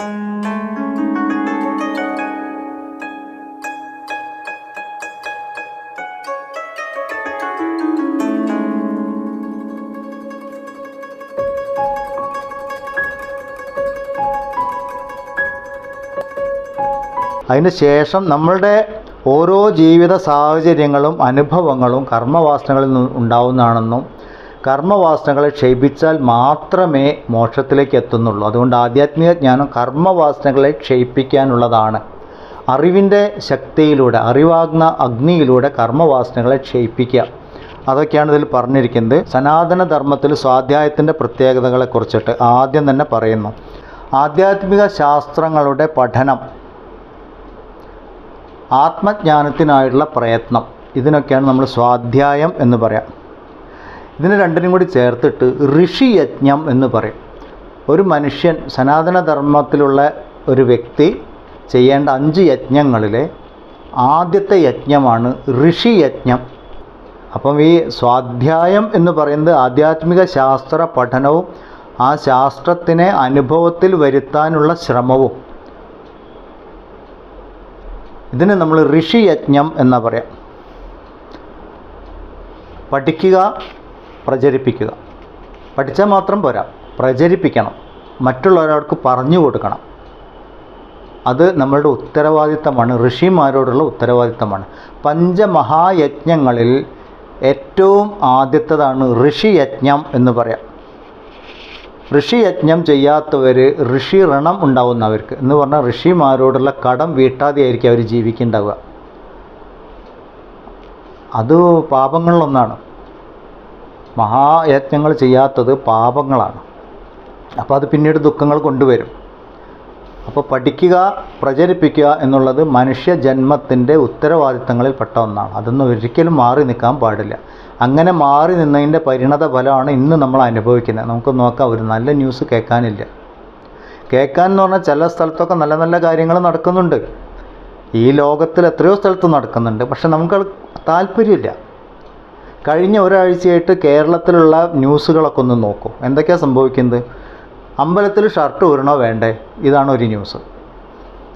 അതിന് ശേഷം നമ്മളുടെ ഓരോ ജീവിത സാഹചര്യങ്ങളും അനുഭവങ്ങളും കർമ്മവാസനകളിൽ ഉണ്ടാവുന്നതാണെന്നും കർമ്മവാസനകളെ ക്ഷയിപ്പിച്ചാൽ മാത്രമേ മോക്ഷത്തിലേക്ക് എത്തുന്നുള്ളൂ. അതുകൊണ്ട് ആധ്യാത്മിക ജ്ഞാനം കർമ്മവാസനകളെ ക്ഷയിപ്പിക്കാനുള്ളതാണ്. അറിവിന്റെ ശക്തിയിലൂടെ അറിവാഗ്ന അഗ്നിയിലൂടെ കർമ്മവാസനകളെ ക്ഷയിപ്പിക്കുക. അതൊക്കെയാണ് ഇതിൽ പറഞ്ഞിരിക്കുന്നത്. സനാതനധർമ്മത്തിൽ സ്വാധ്യായത്തിന്റെ പ്രത്യേകതകളെ കുറിച്ചിട്ട് ആദ്യം തന്നെ പറയുന്നു. ആധ്യാത്മിക ശാസ്ത്രങ്ങളുടെ പഠനം ആത്മജ്ഞാനത്തിനായുള്ള പ്രയത്നം ഇതിനൊക്കെയാണ് നമ്മൾ സ്വാധ്യായം എന്ന് പറയാം. ഇതിന് രണ്ടിനും കൂടി ചേർത്തിട്ട് ഋഷിയജ്ഞം എന്ന് പറയും. ഒരു മനുഷ്യൻ സനാതനധർമ്മത്തിലുള്ള ഒരു വ്യക്തി ചെയ്യേണ്ട അഞ്ച് യജ്ഞങ്ങളിലെ ആദ്യത്തെ യജ്ഞമാണ് ഋഷിയജ്ഞം അപ്പം ഈ സ്വാധ്യായം എന്ന് പറയുന്നത് ആധ്യാത്മിക ശാസ്ത്ര പഠനവും ആ ശാസ്ത്രത്തിനെ അനുഭവത്തിൽ വരുത്താനുള്ള ശ്രമവും. ഇതിന് നമ്മൾ ഋഷിയജ്ഞം എന്നാ പറയാം. പഠിക്കുക പ്രചരിപ്പിക്കുക. പഠിച്ചാൽ മാത്രം പോരാ. പ്രചരിപ്പിക്കണം. മറ്റുള്ളവർക്ക് പറഞ്ഞു കൊടുക്കണം. അത് നമ്മളുടെ ഉത്തരവാദിത്തമാണ്. ഋഷിമാരോടുള്ള ഉത്തരവാദിത്തമാണ്. പഞ്ചമഹായജ്ഞങ്ങളിൽ ഏറ്റവും ആദ്യത്തതാണ് ഋഷിയജ്ഞം എന്ന് പറയാം. ഋഷിയജ്ഞം ചെയ്യാത്തവർ ഋഷി ഋണം ഉണ്ടാവുന്നവർക്ക്. എന്ന് പറഞ്ഞാൽ ഋഷിമാരോടുള്ള കടം വീട്ടാതെയായിരിക്കും അവർ ജീവിക്കുന്നുണ്ടാവുക. അത് പാപങ്ങളിലൊന്നാണ്. മഹായജ്ഞങ്ങൾ ചെയ്യാത്തത് പാപങ്ങളാണ്. അപ്പോൾ അത് പിന്നീട് ദുഃഖങ്ങൾ കൊണ്ടുവരും. അപ്പോൾ പഠിക്കുക പ്രചരിപ്പിക്കുക എന്നുള്ളത് മനുഷ്യ ഉത്തരവാദിത്തങ്ങളിൽ പെട്ട ഒന്നാണ്. അതൊന്നും ഒരിക്കലും മാറി നിൽക്കാൻ പാടില്ല. അങ്ങനെ മാറി നിന്നതിന്റെ പരിണത ഫലമാണ് ഇന്ന് നമ്മൾ അനുഭവിക്കുന്നത്. നമുക്ക് നോക്കാം ഒരു നല്ല ന്യൂസ് കേൾക്കാനില്ല. കേൾക്കാൻ എന്ന് പറഞ്ഞാൽ ചില സ്ഥലത്തൊക്കെ നല്ല നല്ല കാര്യങ്ങൾ നടക്കുന്നുണ്ട്. ഈ ലോകത്തിൽ എത്രയോ സ്ഥലത്ത് നടക്കുന്നുണ്ട്. പക്ഷെ നമുക്ക് താല്പര്യമില്ല. കഴിഞ്ഞ ഒരാഴ്ചയായിട്ട് കേരളത്തിലുള്ള ന്യൂസുകളൊക്കെ ഒന്ന് നോക്കൂ. എന്തൊക്കെയാണ് സംഭവിക്കുന്നത്? അമ്പലത്തിൽ ഷർട്ട് ഊരണോ വേണ്ടേ? ഇതാണ് ഒരു ന്യൂസ്.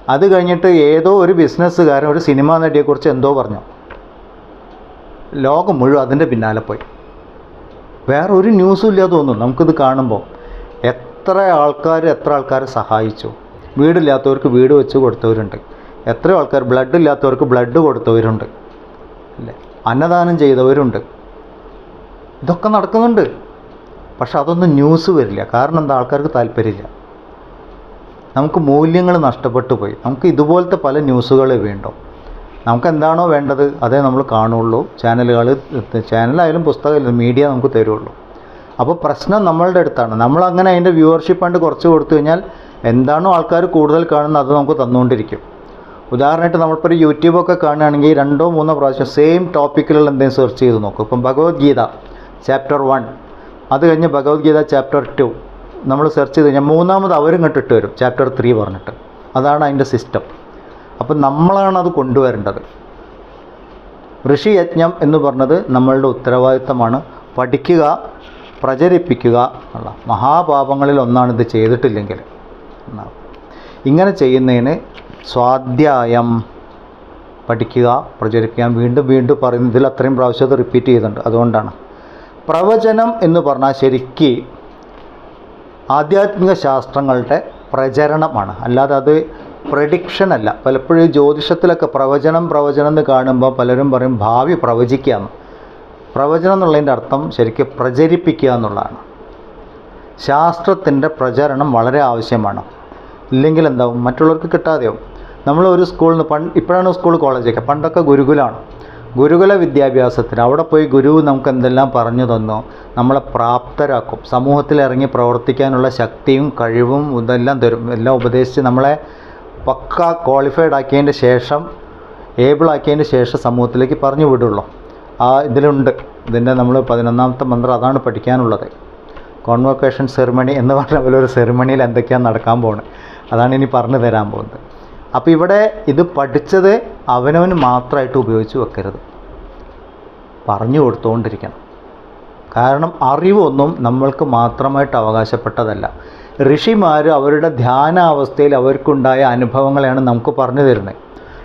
അത് കഴിഞ്ഞിട്ട് ഏതോ ഒരു ബിസിനസ്സുകാരൻ ഒരു സിനിമ നടിയെക്കുറിച്ച് എന്തോ പറഞ്ഞു. ലോകം മുഴുവൻ അതിന്റെ പിന്നാലെ പോയി. വേറെ ഒരു ന്യൂസും ഇല്ല തോന്നുന്നു. നമുക്കിത് കാണുമ്പോൾ എത്ര ആൾക്കാർ എത്ര ആൾക്കാരെ സഹായിച്ചു? വീടില്ലാത്തവർക്ക് വീട് വെച്ച് കൊടുത്തവരുണ്ട്. എത്ര ആൾക്കാർ ബ്ലഡ് ഇല്ലാത്തവർക്ക് ബ്ലഡ് കൊടുത്തവരുണ്ട്. അല്ലേ? അന്നദാനം ചെയ്തവരുണ്ട്. ഇതൊക്കെ നടക്കുന്നുണ്ട്. പക്ഷെ അതൊന്നും ന്യൂസ് വരില്ല. കാരണം എന്താ? ആൾക്കാർക്ക് താല്പര്യമില്ല. നമുക്ക് മൂല്യങ്ങൾ നഷ്ടപ്പെട്ടു പോയി. നമുക്ക് ഇതുപോലത്തെ പല ന്യൂസുകളെ വേണ്ടോ. നമുക്ക് എന്താണോ വേണ്ടത് അതേ നമ്മൾ കാണുള്ളൂ. ചാനലുകൾ ചാനലായാലും പുസ്തകമായാലും മീഡിയ നമുക്ക് തരുള്ളൂ. അപ്പോൾ പ്രശ്നം നമ്മളുടെ അടുത്താണ്. നമ്മൾ അങ്ങനെ അതിന്റെ വ്യൂവർഷിപ്പ് ആണ്ട് കുറച്ച് കൊടുത്തു കഴിഞ്ഞാൽ എന്താണോ ആൾക്കാർ കൂടുതൽ കാണുന്നത് അത് നമുക്ക് തന്നുകൊണ്ടിരിക്കും. ഉദാഹരണമായിട്ട് നമ്മളിപ്പോൾ ഒരു യൂട്യൂബൊക്കെ കാണുകയാണെങ്കിൽ രണ്ടോ മൂന്നോ പ്രാവശ്യം സെയിം ടോപ്പിക്കിലുള്ള എന്തെങ്കിലും സെർച്ച് ചെയ്ത് നോക്കും. ഇപ്പം ഭഗവത്ഗീത. ചാപ്റ്റർ വൺ അത് കഴിഞ്ഞ് ഭഗവത്ഗീത ചാപ്റ്റർ ടു നമ്മൾ സെർച്ച് ചെയ്ത് കഴിഞ്ഞാൽ മൂന്നാമത് അവരും കണ്ടിട്ട് വരും. ചാപ്റ്റർ ത്രീ പറഞ്ഞിട്ട്. അതാണ് അതിന്റെ സിസ്റ്റം അപ്പം നമ്മളാണ് അത് കൊണ്ടുവരേണ്ടത്. ഋഷിയജ്ഞം എന്ന് പറഞ്ഞത് നമ്മളുടെ ഉത്തരവാദിത്തമാണ്. പഠിക്കുക പ്രചരിപ്പിക്കുക എന്നുള്ള മഹാപാപങ്ങളിൽ ഒന്നാണ് ഇത് ചെയ്തിട്ടില്ലെങ്കിൽ. ഇങ്ങനെ ചെയ്യുന്നതിന് സ്വാധ്യായം. പഠിക്കുക പ്രചരിപ്പിക്കാൻ വീണ്ടും വീണ്ടും പറയുന്നത് അത്രയും പ്രാവശ്യം അത് റിപ്പീറ്റ് ചെയ്തിട്ടുണ്ട്. അതുകൊണ്ടാണ്. പ്രവചനം എന്ന് പറഞ്ഞാൽ ശരിക്ക് ആധ്യാത്മിക ശാസ്ത്രങ്ങളുടെ പ്രചരണമാണ്. അല്ലാതെ അത് പ്രഡിക്ഷൻ അല്ല. പലപ്പോഴും ജ്യോതിഷത്തിലൊക്കെ പ്രവചനം പ്രവചനം എന്ന് കാണുമ്പോൾ പലരും പറയും ഭാവി പ്രവചിക്കുകയെന്ന് പ്രവചനം എന്നുള്ളതിന്റെ അർത്ഥം ശരിക്കും പ്രചരിപ്പിക്കുക എന്നുള്ളതാണ്. ശാസ്ത്രത്തിന്റെ പ്രചരണം വളരെ ആവശ്യമാണ്. ഇല്ലെങ്കിൽ എന്താവും? മറ്റുള്ളവർക്ക് കിട്ടാതെയാവും. നമ്മൾ ഒരു സ്കൂളിൽ നിന്ന് പണ്ട് ഇപ്പോഴാണ് സ്കൂൾ കോളേജൊക്കെ പണ്ടൊക്കെ ഗുരുകുലമാണ്. ഗുരുകുല വിദ്യാഭ്യാസത്തിന് അവിടെ പോയി ഗുരു നമുക്ക് എന്തെല്ലാം പറഞ്ഞു തന്നോ നമ്മളെ പ്രാപ്തരാക്കും. സമൂഹത്തിൽ ഇറങ്ങി പ്രവർത്തിക്കാനുള്ള ശക്തിയും കഴിവും ഇതെല്ലാം തരും. എല്ലാം ഉപദേശിച്ച് നമ്മളെ പക്ക ക്വാളിഫൈഡ് ആക്കിയതിന്റെ ശേഷം ഏബിൾ ആക്കിയതിന്റെ ശേഷം സമൂഹത്തിലേക്ക് പറഞ്ഞു വിടുള്ളൂ. ആ ഇതിലുണ്ട്. ഇതിന്റെ നമ്മൾ പതിനൊന്നാമത്തെ മന്ത്രം അതാണ് പഠിക്കാനുള്ളത്. കോൺവൊക്കേഷൻ സെറിമണി എന്ന് പറഞ്ഞ പോലെ ഒരു സെറിമണിയിൽ എന്തൊക്കെയാണ് നടക്കാൻ പോകുന്നത് അതാണ് ഇനി പറഞ്ഞു തരാൻ പോകുന്നത്. അപ്പോൾ ഇവിടെ ഇത് പഠിച്ചത് അവനവൻ മാത്രമായിട്ട് ഉപയോഗിച്ച് വെക്കരുത്. പറഞ്ഞു കൊടുത്തുകൊണ്ടിരിക്കണം കാരണം അറിവൊന്നും നമ്മൾക്ക് മാത്രമായിട്ട് അവകാശപ്പെട്ടതല്ല. ഋഷിമാർ അവരുടെ ധ്യാനാവസ്ഥയിൽ അവർക്കുണ്ടായ അനുഭവങ്ങളെയാണ് നമുക്ക് പറഞ്ഞു തരുന്നത്.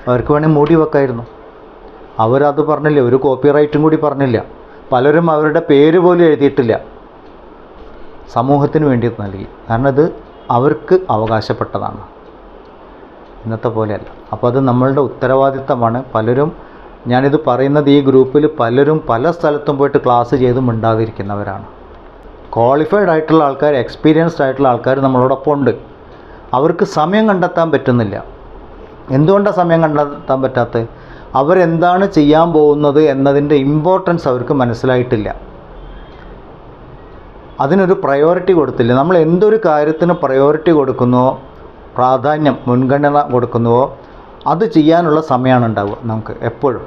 അവർക്ക് വേണമെങ്കിൽ മൂടി വെക്കായിരുന്നു. അവരത് പറഞ്ഞില്ല ഒരു കോപ്പി റൈറ്റും കൂടി പറഞ്ഞില്ല. പലരും അവരുടെ പേര് പോലും എഴുതിയിട്ടില്ല. സമൂഹത്തിന് വേണ്ടി നൽകി. കാരണം ഇത് അവർക്ക് അവകാശപ്പെട്ടതാണ്. ഇന്നത്തെ പോലെയല്ല അപ്പോൾ അത് നമ്മളുടെ ഉത്തരവാദിത്തമാണ്. പലരും ഞാനിത് പറയുന്നത് ഈ ഗ്രൂപ്പിൽ പലരും പല സ്ഥലത്തും പോയിട്ട് ക്ലാസ് ചെയ്തും ഉണ്ടാതിരിക്കുന്നവരാണ് ക്വാളിഫൈഡ് ആയിട്ടുള്ള ആൾക്കാർ എക്സ്പീരിയൻസ്ഡ് ആയിട്ടുള്ള ആൾക്കാർ നമ്മളോടൊപ്പം ഉണ്ട്. അവർക്ക് സമയം കണ്ടെത്താൻ പറ്റുന്നില്ല. എന്തുകൊണ്ടാണ് സമയം കണ്ടെത്താൻ പറ്റാത്തത്? അവരെന്താണ് ചെയ്യാൻ പോകുന്നത് എന്നതിന്റെ ഇമ്പോർട്ടൻസ് അവർക്ക് മനസ്സിലായിട്ടില്ല. അതിനൊരു പ്രയോറിറ്റി കൊടുത്തില്ല. നമ്മൾ എന്തൊരു കാര്യത്തിന് പ്രയോറിറ്റി കൊടുക്കുന്നുവോ പ്രാധാന്യം മുൻഗണന കൊടുക്കുന്നുവോ? അത് ചെയ്യാനുള്ള സമയമാണ് ഉണ്ടാവുക നമുക്ക് എപ്പോഴും.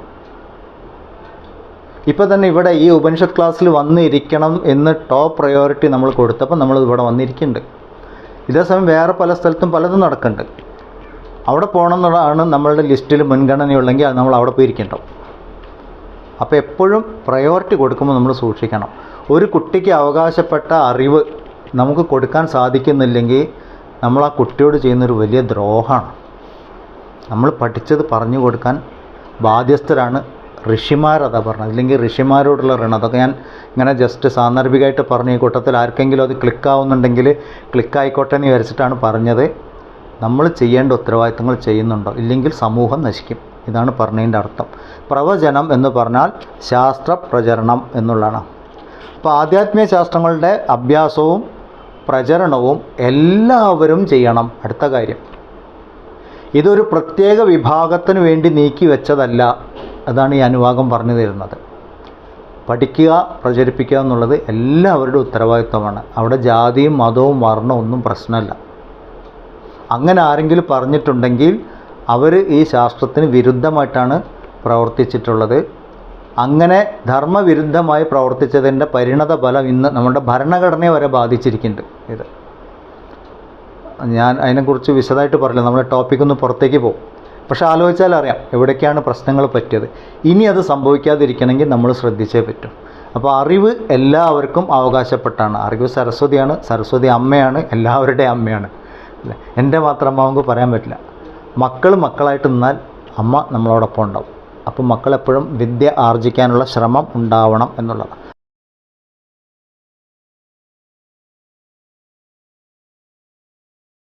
ഇപ്പോൾ തന്നെ ഇവിടെ ഈ ഉപനിഷത്ത് ക്ലാസ്സിൽ വന്നിരിക്കണം എന്ന് ടോപ്പ് പ്രയോറിറ്റി നമ്മൾ കൊടുത്തപ്പോൾ നമ്മൾ ഇവിടെ വന്നിരിക്കുന്നുണ്ട്. ഇതേസമയം വേറെ പല സ്ഥലത്തും പലതും നടക്കുന്നുണ്ട്. അവിടെ പോകണം എന്നുള്ളതാണ് നമ്മളുടെ ലിസ്റ്റിൽ മുൻഗണനയുള്ളെങ്കിൽ അത് നമ്മൾ അവിടെ പോയിരിക്കണ്ടാവും അപ്പോൾ എപ്പോഴും പ്രയോറിറ്റി കൊടുക്കുമ്പോൾ നമ്മൾ സൂക്ഷിക്കണം. ഒരു കുട്ടിക്ക് അവകാശപ്പെട്ട അറിവ് നമുക്ക് കൊടുക്കാൻ സാധിക്കുന്നില്ലെങ്കിൽ നമ്മൾ ആ കുട്ടിയോട് ചെയ്യുന്നൊരു വലിയ ദ്രോഹമാണ്. നമ്മൾ പഠിച്ചത് പറഞ്ഞു കൊടുക്കാൻ ബാധ്യസ്ഥരാണ് ഋഷിമാരതാ പറഞ്ഞത്. അല്ലെങ്കിൽ ഋഷിമാരോടുള്ള ഋണം. അതൊക്കെ ഞാൻ ഇങ്ങനെ ജസ്റ്റ് സാന്ദർഭികമായിട്ട് പറഞ്ഞു. ഈ കൂട്ടത്തിൽ ആർക്കെങ്കിലും അത് ക്ലിക്കാവുന്നുണ്ടെങ്കിൽ ക്ലിക്കായിക്കോട്ടെ എന്ന് വിചാരിച്ചിട്ടാണ് പറഞ്ഞത്. നമ്മൾ ചെയ്യേണ്ട ഉത്തരവാദിത്തങ്ങൾ ചെയ്യുന്നുണ്ടോ? ഇല്ലെങ്കിൽ സമൂഹം നശിക്കും. ഇതാണ് പറഞ്ഞതിന്റെ അർത്ഥം. പ്രവചനം എന്ന് പറഞ്ഞാൽ ശാസ്ത്ര പ്രചരണം എന്നുള്ളതാണ്. അപ്പോൾ ആധ്യാത്മിക ശാസ്ത്രങ്ങളുടെ അഭ്യാസവും പ്രചരണവും എല്ലാവരും ചെയ്യണം. അടുത്ത കാര്യം. ഇതൊരു പ്രത്യേക വിഭാഗത്തിന് വേണ്ടി നീക്കി വെച്ചതല്ല അതാണ് ഈ അനുവാദം പറഞ്ഞു തരുന്നത്. പഠിക്കുക പ്രചരിപ്പിക്കുക എന്നുള്ളത് എല്ലാവരുടെ ഉത്തരവാദിത്വമാണ്. അവിടെ ജാതിയും മതവും വർണവും ഒന്നും പ്രശ്നമല്ല. അങ്ങനെ ആരെങ്കിലും പറഞ്ഞിട്ടുണ്ടെങ്കിൽ അവർ ഈ ശാസ്ത്രത്തിന് വിരുദ്ധമായിട്ടാണ് പ്രവർത്തിച്ചിട്ടുള്ളത്. അങ്ങനെ ധർമ്മവിരുദ്ധമായി പ്രവർത്തിച്ചതിന്റെ പരിണത ഫലം ഇന്ന് നമ്മുടെ ഭരണഘടനയെ വരെ ബാധിച്ചിരിക്കുന്നുണ്ട്. ഇത് ഞാൻ അതിനെക്കുറിച്ച് വിശദമായിട്ട് പറയില്ല നമ്മുടെ ടോപ്പിക് ഒന്ന് പുറത്തേക്ക് പോകും. പക്ഷെ ആലോചിച്ചാൽ അറിയാം എവിടേക്കാണ് പ്രശ്നങ്ങൾ പറ്റിയത്. ഇനി അത് സംഭവിക്കാതിരിക്കണമെങ്കിൽ നമ്മൾ ശ്രദ്ധിച്ചേ പറ്റും. അപ്പോൾ അറിവ് എല്ലാവർക്കും അവകാശപ്പെട്ടാണ്. അറിവ് സരസ്വതിയാണ് സരസ്വതി അമ്മയാണ് എല്ലാവരുടെയും അമ്മയാണ്. അല്ലേ? എന്റെ മാത്രം അമ്മ നമുക്ക് പറയാൻ പറ്റില്ല. മക്കൾ മക്കളായിട്ട് നിന്നാൽ അമ്മ നമ്മളോടൊപ്പം ഉണ്ടാവും. അപ്പോൾ മക്കളെപ്പോഴും വിദ്യ ആർജിക്കാനുള്ള ശ്രമം ഉണ്ടാവണം എന്നുള്ളതാണ്.